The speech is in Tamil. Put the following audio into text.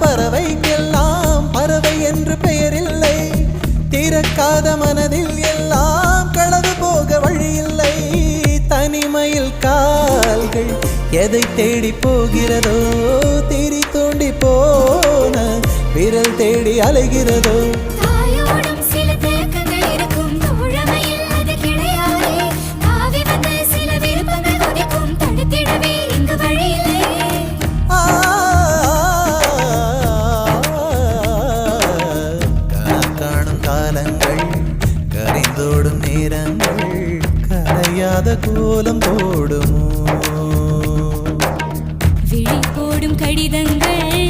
பறவைக்கெல்லாம் பறவை என்று பெயர் இல்லை தீரக்காத மனதில் எல்லாம் களவு போக வழியில்லை. தனிமையில் கால்கள் எதை தேடி போகிறதோ திரி தூண்டி போன விரல் தேடி அலைகிறதோ நேரங்கள் கரையாத கோலம் போடுமோ? விழி போடும் கடிதங்கள்